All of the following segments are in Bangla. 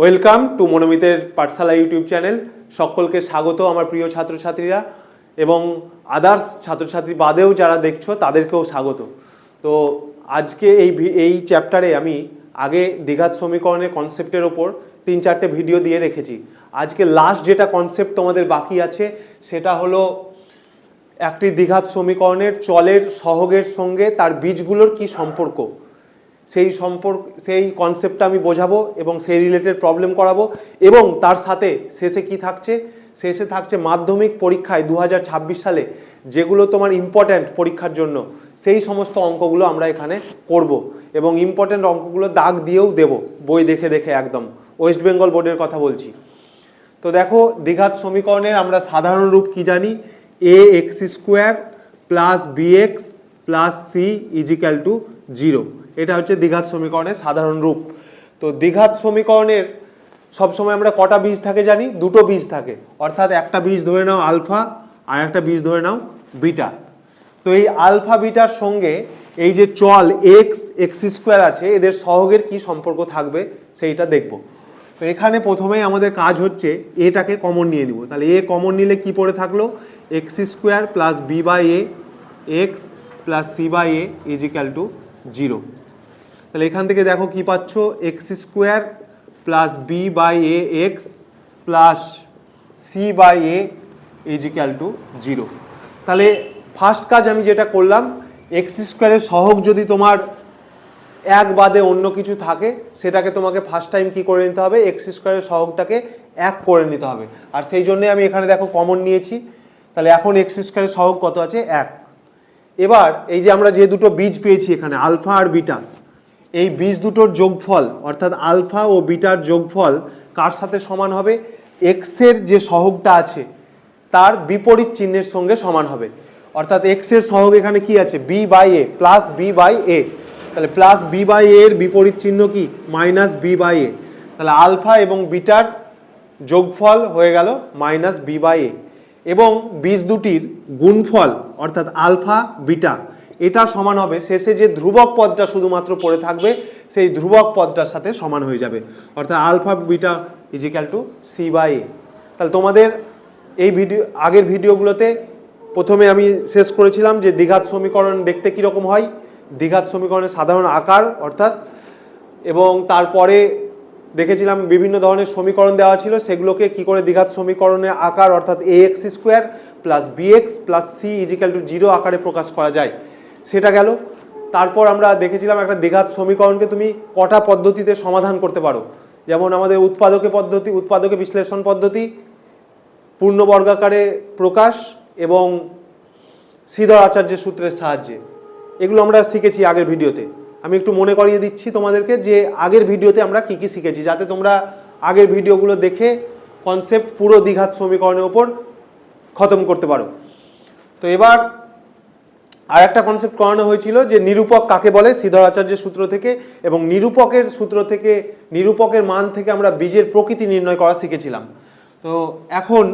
Welcome to মনোমিতের Pathsala YouTube channel. সকলকে স্বাগত আমার প্রিয় ছাত্রছাত্রীরা এবং আদার্স ছাত্রছাত্রী বাদেও যারা দেখছ, তাদেরকেও স্বাগত। তো আজকে এই এই চ্যাপ্টারে আমি আগে দীঘাত সমীকরণের কনসেপ্টের ওপর তিন চারটে ভিডিও দিয়ে রেখেছি। আজকে লাস্ট যেটা কনসেপ্ট তোমাদের বাকি আছে, সেটা হলো একটি দ্বিঘাত সমীকরণের চলের সহগের সঙ্গে তার বীজগুলোর কি সম্পর্ক। সেই সম্পর্ক, সেই কনসেপ্টটা আমি বোঝাবো এবং সেই রিলেটেড প্রবলেম করাবো এবং তার সাথে শেষে কি থাকছে? শেষে থাকছে মাধ্যমিক পরীক্ষায় দু হাজার ছাব্বিশ সালে যেগুলো তোমার ইম্পর্ট্যান্ট পরীক্ষার জন্য, সেই সমস্ত অঙ্কগুলো আমরা এখানে করব এবং ইম্পর্ট্যান্ট অঙ্কগুলো দাগ দিয়েও দেব, বই দেখে দেখে একদম। ওয়েস্ট বেঙ্গল বোর্ডের কথা বলছি। তো দেখো, দ্বিঘাত সমীকরণের আমরা সাধারণ রূপ কি জানি? A X square plus B X plus C equal to zero এটা হচ্ছে দ্বিঘাত সমীকরণের সাধারণ রূপ। তো দ্বিঘাত সমীকরণের সবসময় আমরা কটা বীজ থাকে জানি? দুটো বীজ থাকে। অর্থাৎ একটা বীজ ধরে নাও আলফা, আর একটা বীজ ধরে নাও বিটা। তো এই আলফা বিটার সঙ্গে এই যে চল এক্স এক্স স্কোয়ার আছে, এদের সহগের কি সম্পর্ক থাকবে সেইটা দেখব। তো এখানে প্রথমেই আমাদের কাজ হচ্ছে এটাকে কমন নিয়ে নিব। তাহলে এ কমন নিলে কি পড়ে থাকল? X square plus B by A X plus C by A equal to zero তাহলে এখান থেকে দেখো কি পাচ্ছ? X square plus B by A X plus C by A equal to zero তাহলে ফার্স্ট কাজ আমি যেটা করলাম এক্স স্কোয়ারের সহগ যদি তোমার এক বাদে অন্য কিছু থাকে, সেটাকে তোমাকে ফার্স্ট টাইম কি করে নিতে হবে? এক্স স্কোয়ারের সহগটাকে এক করে নিতে হবে। আর সেই জন্যে আমি এখানে দেখো কমন নিয়েছি। তাহলে এখন এক্স স্কোয়ারের সহগ কত আছে? এক। এবার এই যে আমরা যে দুটো বীজ পেয়েছি এখানে আলফা আর বিটা এই বীজ দুটোর যোগফল, অর্থাৎ আলফা ও বিটার যোগফল কার সাথে সমান হবে? এক্সের যে সহগটা আছে, তার বিপরীত চিহ্নের সঙ্গে সমান হবে। অর্থাৎ এক্সের সহগ এখানে কি আছে? B by A plus B by A তাহলে প্লাস বি বাই এর বিপরীত চিহ্ন কি? মাইনাস বি বাই এ তাহলে আলফা এবং বিটার যোগফল হয়ে গেল মাইনাস বি বাই এ এবং বীজ দুটির গুণফল, অর্থাৎ আলফা, বিটা এটা সমান হবে। শেষে যে ধ্রুবক পদটা শুধুমাত্র পড়ে থাকবে, সেই ধ্রুবক পদটার সাথে সমান হয়ে যাবে। অর্থাৎ alpha, beta equal to C by A তাহলে তোমাদের এই ভিডিও, আগের ভিডিওগুলোতে প্রথমে আমি শেষ করেছিলাম যে দ্বিঘাত সমীকরণ দেখতে কীরকম হয়। দ্বিঘাত সমীকরণের সাধারণ আকার, অর্থাৎ, এবং তারপরে দেখেছিলাম বিভিন্ন ধরনের সমীকরণ দেওয়া ছিল, সেগুলোকে কি করে দ্বিঘাত সমীকরণের আকার, অর্থাৎ A X square plus B X plus C equal to zero আকারে প্রকাশ করা যায়। সেটা গেল। তারপর আমরা দেখেছিলাম একটা দ্বিঘাত সমীকরণকে তুমি কটা পদ্ধতিতে সমাধান করতে পারো? যেমন আমাদের উৎপাদকে পদ্ধতি, উৎপাদকে বিশ্লেষণ পদ্ধতি, পূর্ণবর্গাকারে প্রকাশ এবং শ্রীধর আচার্যের সূত্রের সাহায্যে। এগুলো আমরা শিখেছি আগের ভিডিওতে। আমি একটু মনে করিয়ে দিচ্ছি তোমাদেরকে যে আগের ভিডিওতে আমরা কি কি শিখেছি, যাতে তোমরা আগের ভিডিওগুলো দেখে কনসেপ্ট পুরো দ্বিঘাত সমীকরণের ওপর খতম করতে পারো। তো এবার আর একটা কনসেপ্ট করানো হয়েছিল যে নিরূপক কাকে বলে? শ্রীধর আচার্যের সূত্র থেকে এবং নিরূপকের সূত্র থেকে, নিরূপকের মান থেকে আমরা বীজের প্রকৃতি নির্ণয় করা শিখেছিলাম। তো এখন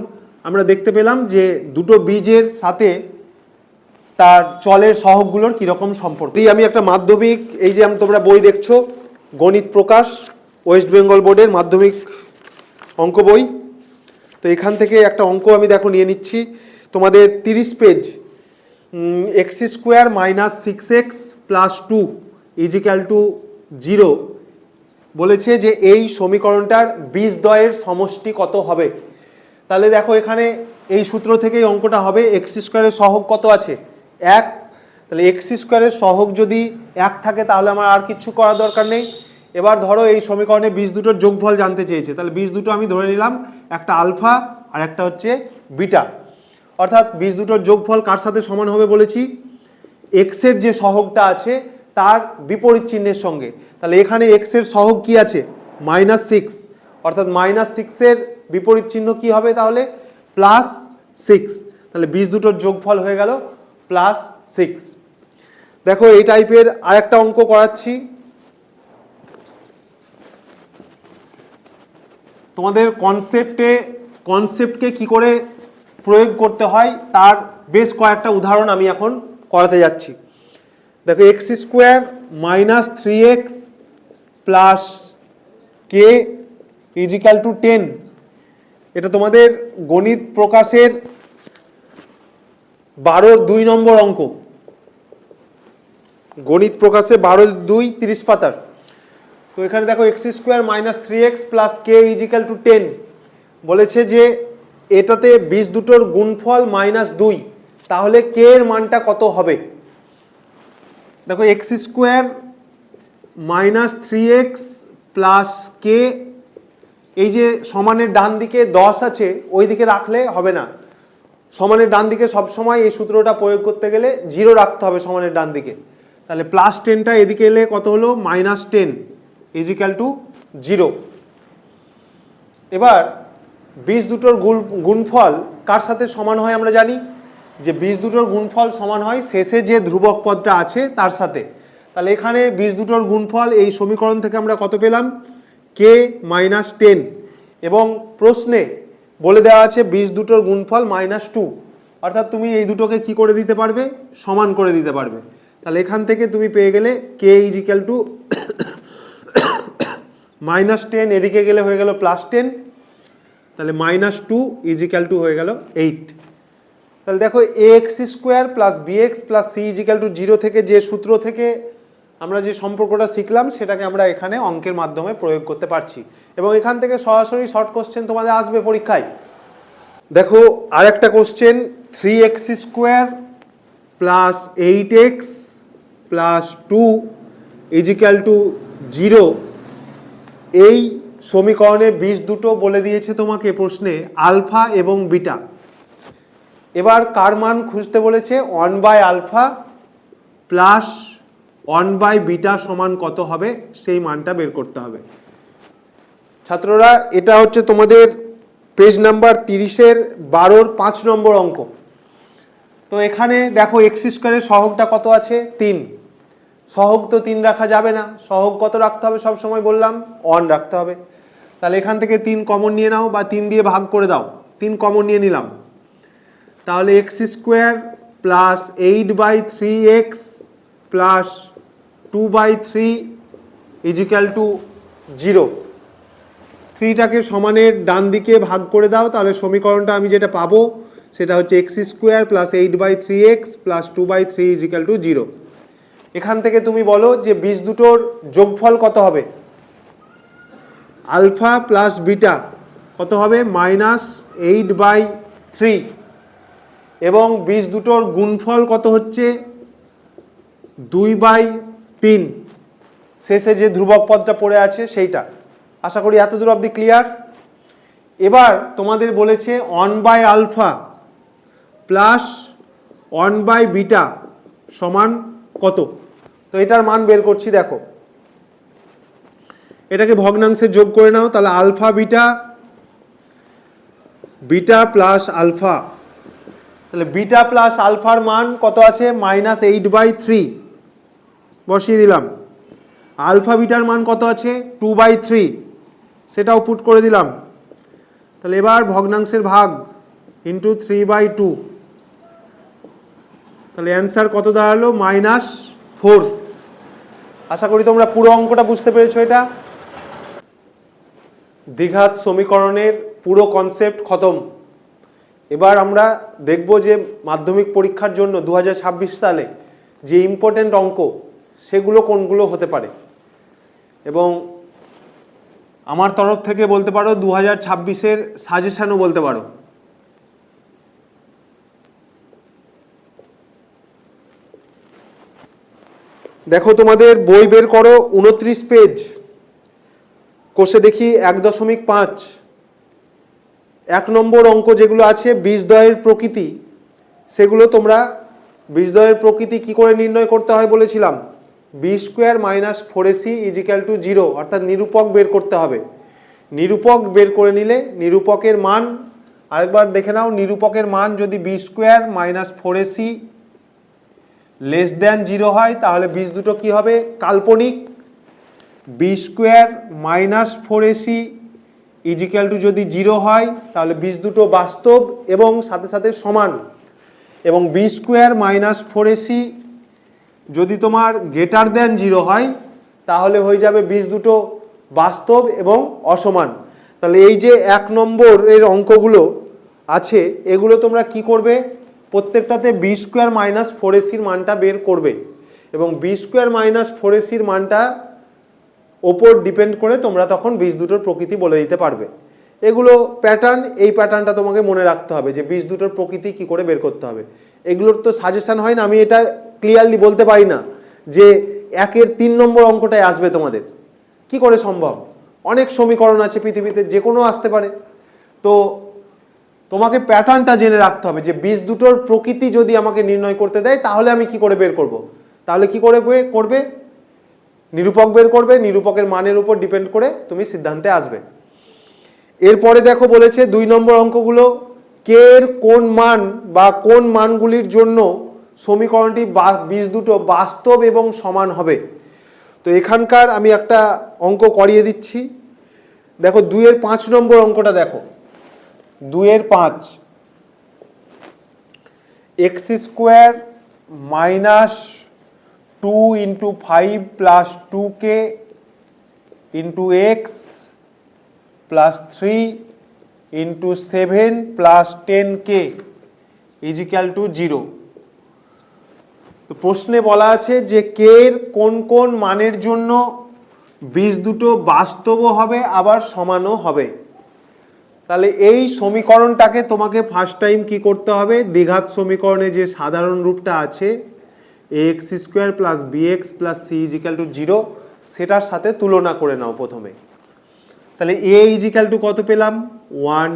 আমরা দেখতে পেলাম যে দুটো বীজের সাথে তার চলের সহগগুলোর কীরকম সম্পর্ক। এই আমি একটা মাধ্যমিক, এই যে আমি তোমরা বই দেখছ, গণিত প্রকাশ, ওয়েস্ট বেঙ্গল বোর্ডের মাধ্যমিক অঙ্ক বই। তো এখান থেকে একটা অঙ্ক আমি দেখো নিয়ে নিচ্ছি। তোমাদের তিরিশ page X square minus six X plus two equal to zero বলেছে যে এই সমীকরণটার বীজদ্বয়ের সমষ্টি কত হবে? তাহলে দেখো এখানে এই সূত্র থেকেই অঙ্কটা হবে এক্স স্কোয়ারের সহগ কত আছে? এক। তাহলে এক্স স্কোয়ারের সহগ যদি এক থাকে তাহলে আমার আর কিচ্ছু করার দরকার নেই। এবার ধরো এই সমীকরণে বীজ দুটোর যোগফল জানতে চেয়েছে, তাহলে বীজ দুটো আমি ধরে নিলাম, একটা আলফা আর একটা হচ্ছে বিটা। অর্থাৎ বীজ দুটোর যোগফল কার সাথে সমান হবে বলেছি? এক্সের যে সহগটা আছে, তার বিপরীত চিহ্নের সঙ্গে। তাহলে এখানে এক্সের সহগ কি আছে? মাইনাস সিক্স অর্থাৎ মাইনাস সিক্সের বিপরীত চিহ্ন কি হবে তাহলে? প্লাস সিক্স তাহলে বীজ দুটোর যোগফল হয়ে গেল প্লাস সিক্স দেখো, এই টাইপের আরেকটা অঙ্ক করাচ্ছি। তোমাদের কনসেপ্টে কনসেপ্টকে কি করে প্রয়োগ করতে হয়, তার বেশ কয়েকটা উদাহরণ আমি এখন করাতে যাচ্ছি। দেখো X square minus three X plus K equal to ten এটা তোমাদের গণিত প্রকাশের বারোর দুই নম্বর অঙ্ক। গণিত প্রকাশে বারো দুই তিরিশ পাতার। তো এখানে দেখো x square minus three x plus k equal to ten বলেছে যে এটাতে বিশ দুটোর গুণফল মাইনাস দুই। তাহলে কে এর মানটা কত হবে? দেখো x square minus three x plus k এই যে সমানের ডান দিকে দশ আছে, ওই দিকে রাখলে হবে না। সমানের ডান দিকে সবসময় এই সূত্রটা প্রয়োগ করতে গেলে জিরো রাখতে হবে সমানের ডান দিকে। তাহলে প্লাস টেনটা এদিকে এলে কত হলো? Minus ten equal to zero এবার বীজ দুটোর গুণ, গুণফল কার সাথে সমান হয় আমরা জানি? যে বীজ দুটোর গুণফল সমান হয় শেষে যে ধ্রুবক পদটা আছে তার সাথে। তাহলে এখানে বীজ দুটোর গুণফল এই সমীকরণ থেকে আমরা কত পেলাম? কে মাইনাস টেন এবং প্রশ্নে বলে দেওয়া আছে বীজ দুটোর গুণফল মাইনাস টু অর্থাৎ তুমি এই দুটোকে কি করে দিতে পারবে? সমান করে দিতে পারবে। তাহলে এখান থেকে তুমি পেয়ে গেলে k is equal to minus ten এদিকে গেলে হয়ে গেল প্লাস টেন তাহলে minus two is equal to হয়ে গেল এইট তাহলে দেখো a x square plus b x plus c equal to zero থেকে যে সূত্র থেকে আমরা যে সম্পর্কটা শিখলাম, সেটাকে আমরা এখানে অঙ্কের মাধ্যমে প্রয়োগ করতে পারছি। এবং এখান থেকে সরাসরি শর্ট কোশ্চেন তোমাদের আসবে পরীক্ষায়। দেখো আর একটা question three x square plus eight x plus two equal to zero এই সমীকরণে বীজ দুটো বলে দিয়েছে তোমাকে প্রশ্নে, আলফা এবং বিটা। এবার কার মান খুঁজতে বলেছে? One by alpha plus one by beta সমান কত হবে? সেই মানটা বের করতে হবে। ছাত্ররা, এটা হচ্ছে তোমাদের পেজ নাম্বার তিরিশের বারোর পাঁচ নম্বর অঙ্ক। তো এখানে দেখো এক্স স্কোয়ারের সহগটা কত আছে? তিন। সহগ তো তিন রাখা যাবে না। সহগ কত রাখতে হবে? সব সময় বললাম অন রাখতে হবে। তাহলে এখান থেকে তিন কমন নিয়ে নাও বা তিন দিয়ে ভাগ করে দাও। তিন কমন নিয়ে নিলাম। তাহলে x square plus eight by three x plus two by three equal to zero থ্রিটাকে সমানের ডান দিকে ভাগ করে দাও, তাহলে সমীকরণটা আমি যেটা পাবো, সেটা হচ্ছে x square plus eight by three x plus two by three equal to zero এখান থেকে তুমি বলো যে বীজ দুটোর যোগফল কত হবে? আলফা প্লাস বিটা কত হবে? Minus eight by three. এবং বীজ দুটোর গুণফল কত হচ্ছে? দুই বাই তিন। শেষে যে ধ্রুবক পদটা পড়ে আছে সেইটা। আশা করি এত দূর অবধি ক্লিয়ার এবার তোমাদের বলেছে one by alpha plus one by beta সমান কত? তো এটার মান বের করছি, দেখো। এটাকে ভগ্নাংশে যোগ করে নাও, তাহলে alpha, beta beta plus alpha. তাহলে বিটা প্লাস আলফার মান কত আছে? Minus eight by three. বসিয়ে দিলাম। আলফা, বিটার মান কত আছে? Two by three. সেটাও পুট করে দিলাম। তাহলে এবার ভগ্নাংশের ভাগ ইন্টু থ্রি বাই টু তাহলে অ্যান্সার কত দাঁড়াল? মাইনাস ফোর আশা করি তোমরা পুরো অঙ্কটা বুঝতে পেরেছ এটা। দ্বিঘাত সমীকরণের পুরো কনসেপ্ট খতম। এবার আমরা দেখব যে মাধ্যমিক পরীক্ষার জন্য দু হাজার ছাব্বিশ সালে যে ইম্পর্টেন্ট অঙ্ক, সেগুলো কোনগুলো হতে পারে? এবং আমার তরফ থেকে বলতে পারো দু হাজার ছাব্বিশের সাজেশানও বলতে পারো। দেখো তোমাদের বই বের করো, উনত্রিশ পেজ কোষে দেখি এক দশমিক পাঁচ। এক নম্বর অঙ্ক যেগুলো আছে বীজদ্বয়ের প্রকৃতি, সেগুলো তোমরা বীজদ্বয়ের প্রকৃতি কি করে নির্ণয় করতে হয় বলেছিলাম। B square minus four a c equal to zero অর্থাৎ নিরূপক বের করতে হবে। নিরূপক বের করে নিলে নিরূপকের মান, আরেকবার দেখে নাও, নিরূপকের মান যদি b square minus four a c less than zero হয়, তাহলে বীজ দুটো কি হবে? কাল্পনিক। B square minus four a c equal to যদি জিরো হয়, তাহলে বীজ দুটো বাস্তব এবং সাথে সাথে সমান। এবং b square minus four a c যদি তোমার গ্রেটার দেন জিরো হয়, তাহলে হয়ে যাবে বীজ দুটো বাস্তব এবং অসমান। তাহলে এই যে এক নম্বর এর অঙ্কগুলো আছে, এগুলো তোমরা কি করবে? প্রত্যেকটাতে বি স্কোয়ার মাইনাস ফোর এসির মানটা বের করবে। এবং বি স্কোয়ার মাইনাস ফোর এসির মানটা ওপর ডিপেন্ড করে তোমরা তখন বীজ দুটোর প্রকৃতি বলে দিতে পারবে। এগুলো প্যাটার্ন এই প্যাটার্নটা তোমাকে মনে রাখতে হবে যে বীজ দুটোর প্রকৃতি কি করে বের করতে হবে। এগুলোর তো সাজেশান হয় না, আমি এটা ক্লিয়ারলি বলতে পারি না যে একের তিন নম্বর অঙ্কটায় আসবে তোমাদের। কি করে সম্ভব? অনেক সমীকরণ আছে পৃথিবীতে যে কোনো আসতে পারে। তো তোমাকে প্যাটার্নটা জেনে রাখতে হবে যে বীজ দুটোর প্রকৃতি যদি আমাকে নির্ণয় করতে দেয়, তাহলে আমি কি করে বের করব? তাহলে কি করে করবে? নিরূপক বের করবে, নিরূপকের মানের উপর ডিপেন্ড করে তুমি সিদ্ধান্তে আসবে। এরপরে দেখো বলেছে দুই নম্বর অঙ্কগুলো, কে এর কোন মান বা কোন মানগুলির জন্য সমীকরণটি বীজ দুটো বাস্তব এবং সমান হবে। তো এখানকার আমি একটা অঙ্ক করিয়ে দিচ্ছি। দেখো দুইয়ের পাঁচ নম্বর অঙ্কটা দেখো। দুইয়ের পাঁচ, x square minus two into five plus two k into x plus three into seven plus ten k equal to zero তো প্রশ্নে বলা আছে যে কে এর কোন কোন মানের জন্য বীজ দুটো বাস্তবও হবে, আবার সমানও হবে? তাহলে এই সমীকরণটাকে তোমাকে ফার্স্ট টাইম কি করতে হবে? দ্বিঘাত সমীকরণে যে সাধারণ রূপটা আছে x square plus b x plus c equal to zero সেটার সাথে তুলনা করে নাও প্রথমে। তাহলে এ ইজিক্যাল টু কত পেলাম? ওয়ান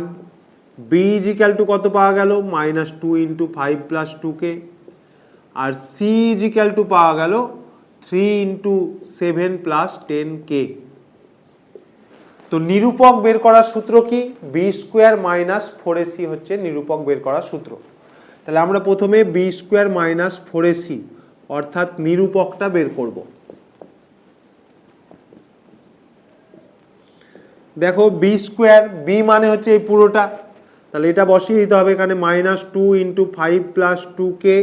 বি ইজিক্যাল টু কত পাওয়া গেল? Minus two into five plus two k. R c equal to পাওয়া গেল? Three into seven plus ten k. তো নিরূপক বের করার সূত্র কি? B square minus four a c হচ্ছে নিরূপক বের করার সূত্র। তাহলে আমরা প্রথমে b square minus four a c অর্থাৎ নিরূপকটা বের করব। দেখো বি স্কোয়ার বি মানে হচ্ছে এই পুরোটা। তাহলে এটা বসিয়ে দিতে হবে এখানে minus two into five plus two k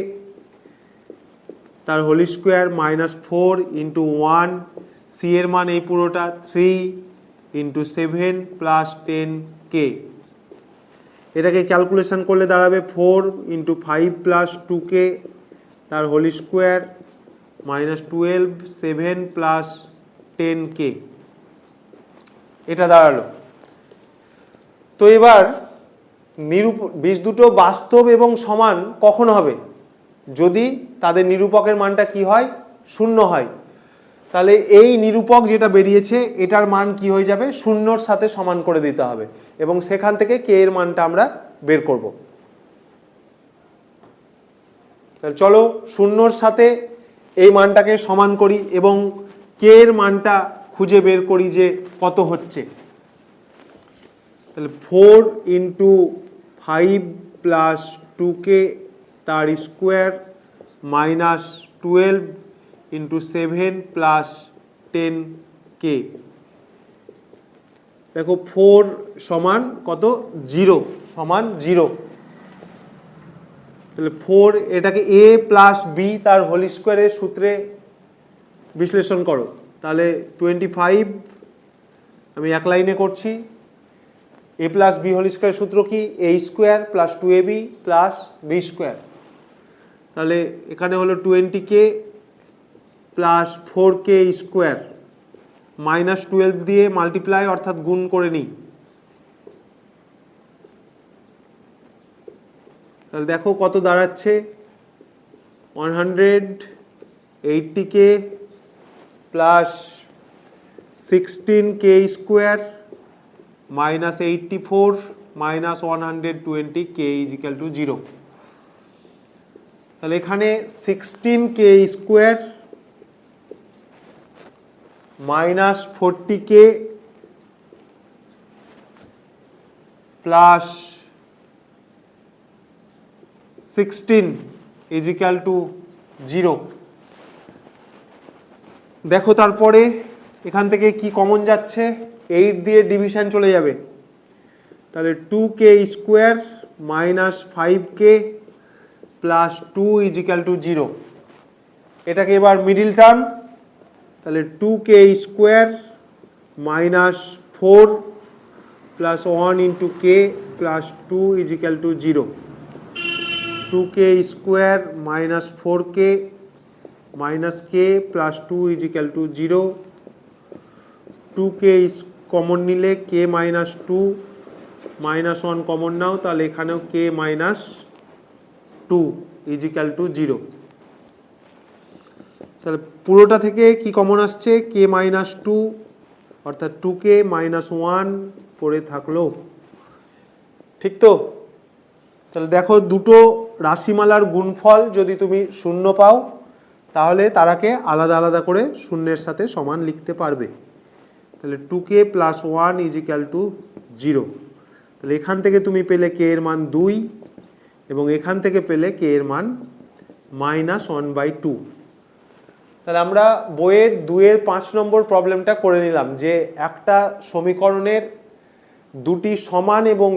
তার whole square minus four into one c এর মান এই পুরোটা three into seven plus ten k এটাকে ক্যালকুলেশন করলে দাঁড়াবে four into five plus two k তার whole square minus twelve seven plus ten k. এটা দাঁড়াল। তো এবার নিরূপ, বীজ দুটো বাস্তব এবং সমান কখন হবে? যদি তাদের নিরূপকের মানটা কি হয়? শূন্য হয়। তাহলে এই নিরূপক যেটা বেরিয়েছে, এটার মান কি হয়ে যাবে? শূন্যর সাথে সমান করে দিতে হবে এবং সেখান থেকে কে এর মানটা আমরা বের করব। তাহলে চলো শূন্যর সাথে এই মানটাকে সমান করি এবং কে এর মানটা খুঁজে বের করি যে কত হচ্ছে। তাহলে four into five plus two k তার square minus twelve into seven plus ten k দেখো ফোর সমান কত? জিরো সমান জিরো তাহলে ফোর এটাকে এ প্লাস বি তার হোল স্কোয়ারের সূত্রে বিশ্লেষণ করো। তাহলে টোয়েন্টি ফাইভ আমি এক লাইনে করছি। A plus b whole square সূত্র কি? A square plus two a b plus b square তাহলে এখানে হলো twenty k plus four k square minus twelve দিয়ে মাল্টিপ্লাই অর্থাৎ গুণ করে নিই। তাহলে দেখো কত দাঁড়াচ্ছে? One hundred eighty k plus sixteen k square minus eighty four minus one hundred twenty k equal to zero তাহলে এখানে sixteen k square minus forty k plus sixteen equal to zero দেখো তারপরে এখান থেকে কি কমন যাচ্ছে? এইট দিয়ে ডিভিশন চলে যাবে। তাহলে two k square minus five k plus two equal to zero এটাকে এবার মিডিল টার্ম তাহলে two k square minus four plus one into k plus two is equal to zero two k square minus four k minus k plus two is equal to zero two k common নিলে k minus two minus one common নাও, তাহলে এখানেও k minus two is equal to zero তাহলে পুরোটা থেকে কি কমন আসছে? কে মাইনাস টু অর্থাৎ টু কে মাইনাস ওয়ান পড়ে থাকল। ঠিক তো? তাহলে দেখো দুটো রাশিমালার গুণফল যদি তুমি শূন্য পাও, তাহলে তারাকে আলাদা আলাদা করে শূন্যের সাথে সমান লিখতে পারবে। তাহলে two k plus one is equal to zero তাহলে এখান থেকে তুমি পেলে কে এর মান দুই, এবং এখান থেকে পেলে কে এর মান মাইনাস ওয়ান বাই টু তাহলে আমরা বইয়ের দুইয়ের পাঁচ নম্বর প্রবলেমটা করে নিলাম যে একটা সমীকরণের দুটি সমান এবং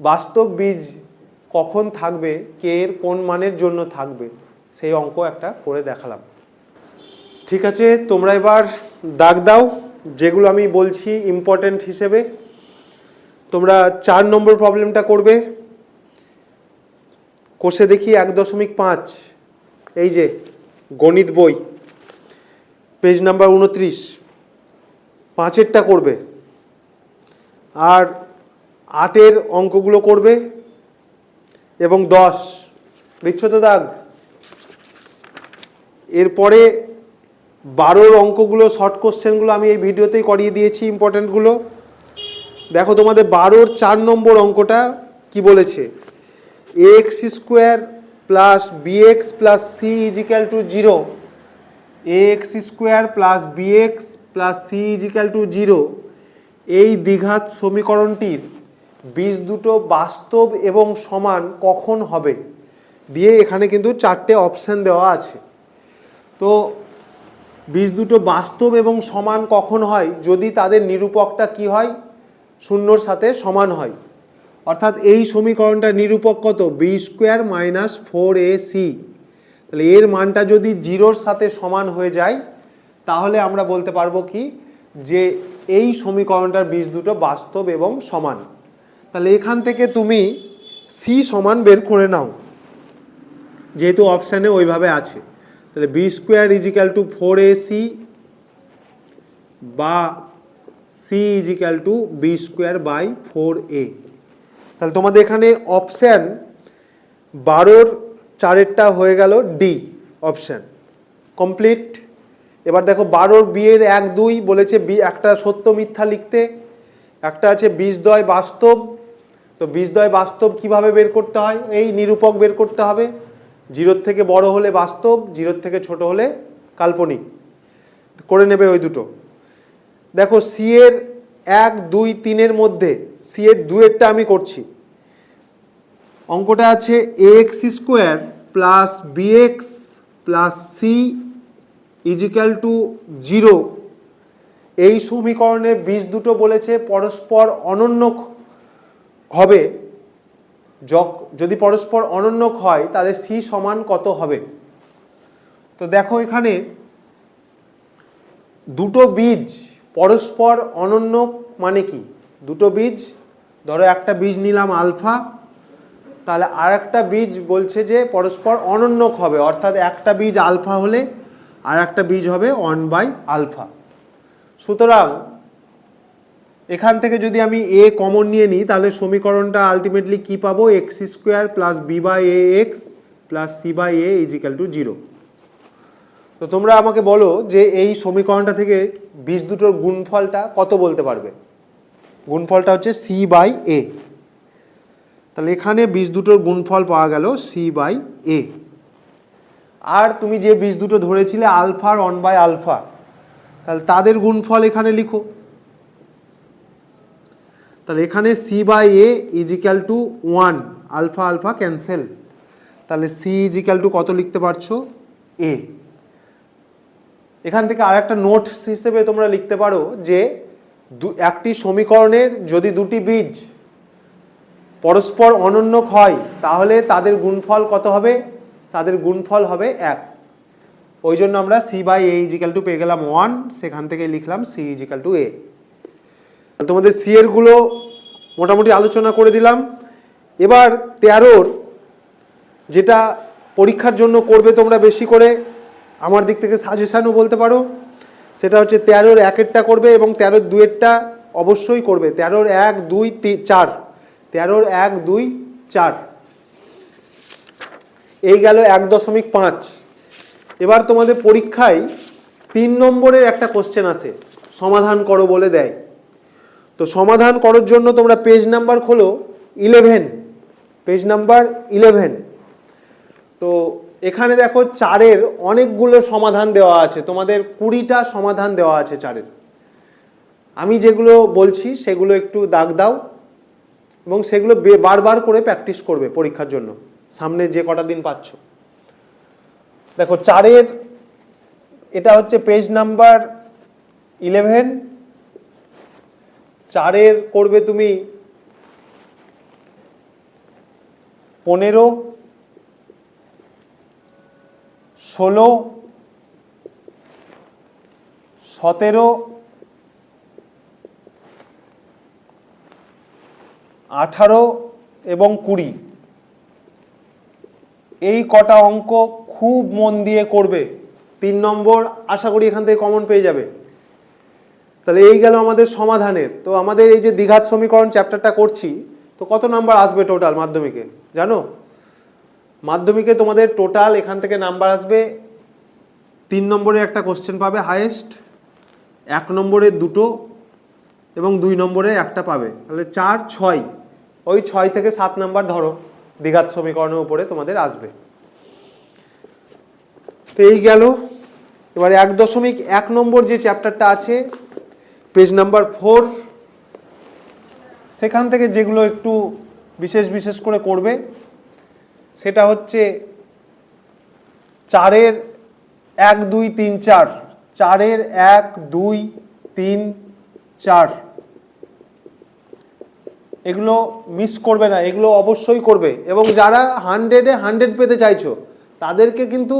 বাস্তব বীজ কখন থাকবে, কে এর কোন মানের জন্য থাকবে, সেই অঙ্ক একটা করে দেখালাম। ঠিক আছে, তোমরা এবার দাগ দাও, যেগুলো আমি বলছি ইম্পর্টেন্ট হিসেবে। তোমরা চার নম্বর প্রবলেমটা করবে। কোষে দেখি এক দশমিক পাঁচ। এই যে, গণিত বই। পেজ নাম্বার উনত্রিশ। পাঁচেরটা করবে। আর আটের অঙ্কগুলো করবে। এবং দশ। দেখছ তো দাগ। এরপরে বারোর অঙ্কগুলো শর্ট কোশ্চেনগুলো আমি এই ভিডিওতেই করিয়ে দিয়েছি ইম্পর্টেন্টগুলো দেখো তোমাদের বারোর চার নম্বর অঙ্কটা কি বলেছে? X square plus b x plus c equal to zero x square plus b x plus c equal to zero এই দ্বিঘাত সমীকরণটির বীজ দুটো বাস্তব এবং সমান কখন হবে? দিয়ে এখানে কিন্তু চারটে অপশান দেওয়া আছে। তো বীজ দুটো বাস্তব এবং সমান কখন হয়? যদি তাদের নিরূপকটা কি হয়? শূন্যর সাথে সমান হয়। অর্থাৎ এই সমীকরণটা নিরূপক কত? B square minus four a c তাহলে এর মানটা যদি জিরোর সাথে সমান হয়ে যায়, তাহলে আমরা বলতে পারব কি? যে এই সমীকরণটার বীজ দুটো বাস্তব এবং সমান। তাহলে এখান থেকে তুমি সি সমান বের করে নাও। যেহেতু অপশানে ওইভাবে আছে। তাহলে b square equal to four a c বা c equal to b square by four a তাহলে তোমাদের এখানে অপশান বারোর চারেরটা হয়ে গেল ডি অপশান কমপ্লিট এবার দেখো বারোর বিয়ের এক দুই বলেছে বি একটা সত্য মিথ্যা লিখতে, একটা আছে বীজদয় বাস্তব। তো বীজদয় বাস্তব কীভাবে বের করতে হয়? এই নিরূপক বের করতে হবে। জিরোর থেকে বড় হলে বাস্তব, জিরোর থেকে ছোট হলে কাল্পনিক। করে নেবে ওই দুটো। দেখো সি এর এক, দুই, তিনের মধ্যে সি এর দুয়েরটা আমি করছি। অঙ্কটা আছে x square plus b x plus c equal to zero এই সমীকরণের বীজ দুটো বলেছে, পরস্পর অনন্য হবে, যক- যদি পরস্পর অনন্যক হয়, তাহলে সি সমান কত হবে? তো দেখো এখানে দুটো বীজ, পরস্পর অনন্য মানে কি? দুটো বীজ, ধরো একটা বীজ নিলাম আলফা, তাহলে আর একটা বীজ বলছে যে পরস্পর অনন্যক হবে, অর্থাৎ একটা বীজ আলফা হলে আর একটা বীজ হবে ওয়ান বাই আলফা। সুতরাং এখান থেকে যদি আমি এ কমন নিয়ে নিই, তাহলে সমীকরণটা আলটিমেটলি কি পাবো? X square plus b by a x plus c by a equal to zero তো তোমরা আমাকে বলো যে এই সমীকরণটা থেকে বীজ দুটোর গুণফলটা কত বলতে পারবে? গুণফলটা হচ্ছে সি বাই এ তাহলে এখানে বীজ দুটোর গুণফল পাওয়া গেল সি বাই এ আর তুমি যে বীজ দুটো ধরেছিলে, আলফা ওয়ান বাই আলফা, তাহলে তাদের গুণফল এখানে লিখো। তাহলে এখানে c by a equal to one alpha alpha cancel তাহলে সি ইজিক্যাল টু কত লিখতে পারছ? এ এখান থেকে আর একটা নোটস হিসেবে তোমরা লিখতে পারো যে দু একটি সমীকরণের যদি দুটি বীজ পরস্পর অনন্যক হয়, তাহলে তাদের গুণফল কত হবে? তাদের গুণফল হবে এক। ওই জন্য আমরা c by a equal to পেয়ে গেলাম ওয়ান সেখান থেকে লিখলাম সি ইজিক্যাল টু এ তোমাদের সি এরগুলো মোটামুটি আলোচনা করে দিলাম। এবার তেরোর যেটা পরীক্ষার জন্য করবে তোমরা বেশি করে, আমার দিক থেকে সাজেশানও বলতে পারো। সেটা হচ্ছে তেরোর একেরটা করবে এবং তেরোর দুয়েরটা অবশ্যই করবে। তেরোর এক, দুই চার। তেরোর এক, দুই, চার। এই গেল এক দশমিক পাঁচ। এবার তোমাদের পরীক্ষায় তিন নম্বরের একটা কোশ্চেন আসে। সমাধান করো বলে দেয়। তো সমাধান করার জন্য তোমরা পেজ নাম্বার খোলো ইলেভেন পেজ নাম্বার ইলেভেন তো এখানে দেখো চারের অনেকগুলো সমাধান দেওয়া আছে। তোমাদের কুড়িটা সমাধান দেওয়া আছে চারের। আমি যেগুলো বলছি, সেগুলো একটু দাগ দাও এবং সেগুলো বারবার করে প্র্যাকটিস করবে পরীক্ষার জন্য। সামনে যে কটা দিন পাচ্ছ। দেখো চারের, এটা হচ্ছে পেজ নাম্বার ইলেভেন চারের করবে তুমি পনেরো, ষোলো, সতেরো, আঠারো এবং কুড়ি। এই কটা অঙ্ক খুব মন দিয়ে করবে। তিন নম্বর আশা করি এখান থেকে কমন পেয়ে যাবে। তাহলে এই গেল আমাদের সমাধানের। তো আমাদের এই যে দ্বিঘাত সমীকরণ চ্যাপ্টারটা করছি, তো কত নাম্বার আসবে টোটাল মাধ্যমিকে? জানো? মাধ্যমিকে তোমাদের টোটাল এখান থেকে নাম্বার আসবে, তিন নম্বরে একটা কোশ্চেন পাবে হায়েস্ট এক নম্বরে দুটো, এবং দুই নম্বরে একটা পাবে। তাহলে চার, ছয়, ওই ছয় থেকে সাত নাম্বার ধরো, দ্বিঘাত সমীকরণের উপরে তোমাদের আসবে। তো এই গেল। এবার এক দশমিক এক নম্বর যে চ্যাপ্টারটা আছে পেজ নাম্বার ফোর সেখান থেকে যেগুলো একটু বিশেষ বিশেষ করে করবে, সেটা হচ্ছে চারের এক, দুই, তিন, চার। চারের এক, দুই, তিন, চার। এগুলো মিস করবে না, এগুলো অবশ্যই করবে। এবং যারা হান্ড্রেডে হান্ড্রেড পেতে চাইছো, তাদেরকে কিন্তু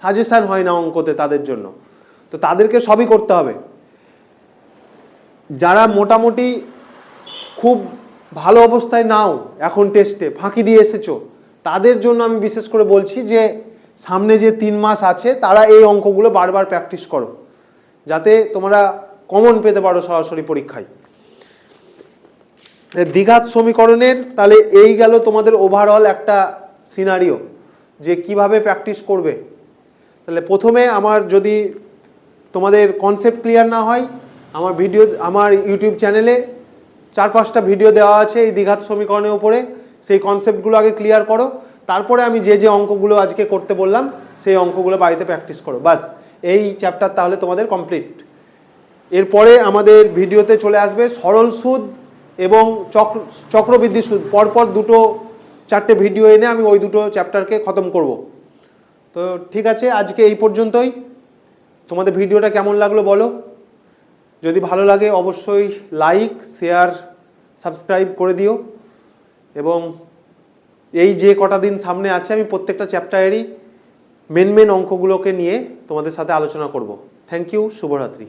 সাজেশান হয় না অঙ্কতে তাদের জন্য। তো তাদেরকে সবই করতে হবে। যারা মোটামুটি খুব ভালো অবস্থায় নাও, এখন টেস্টে ফাঁকি দিয়ে এসেছ, তাদের জন্য আমি বিশেষ করে বলছি যে, সামনে যে তিন মাস আছে, তারা এই অঙ্কগুলো বারবার প্র্যাকটিস করো, যাতে তোমরা কমন পেতে পারো সরাসরি পরীক্ষায়। দ্বিঘাত সমীকরণের, তাহলে এই গেল তোমাদের ওভারঅল একটা সিনারিও যে কীভাবে প্র্যাকটিস করবে। তাহলে প্রথমে আমার যদি তোমাদের কনসেপ্ট ক্লিয়ার না হয় আমার ভিডিও, আমার ইউটিউব চ্যানেলে চার পাঁচটা ভিডিও দেওয়া আছে এই দ্বিঘাত সমীকরণের উপরে। সেই কনসেপ্টগুলো আগে ক্লিয়ার করো। তারপরে আমি যে যে অঙ্কগুলো আজকে করতে বললাম, সেই অঙ্কগুলো বাড়িতে প্র্যাকটিস করো। বাস এই চ্যাপ্টার তাহলে তোমাদের কমপ্লিট এরপরে আমাদের ভিডিওতে চলে আসবে সরল সুদ এবং চক্র, চক্রবৃদ্ধি সুদ। পরপর দুটো, চারটে ভিডিও এনে আমি ওই দুটো চ্যাপ্টারকে খতম করব। তো ঠিক আছে, আজকে এই পর্যন্তই। তোমাদের ভিডিওটা কেমন লাগল বলো? যদি ভালো লাগে অবশ্যই লাইক শেয়ার সাবস্ক্রাইব করে দিও। এবং এই যে কটা দিন সামনে আছে, আমি প্রত্যেকটা চ্যাপ্টারেরই মেন মেন অঙ্কগুলোকে নিয়ে তোমাদের সাথে আলোচনা করব। থ্যাংক ইউ শুভরাত্রি।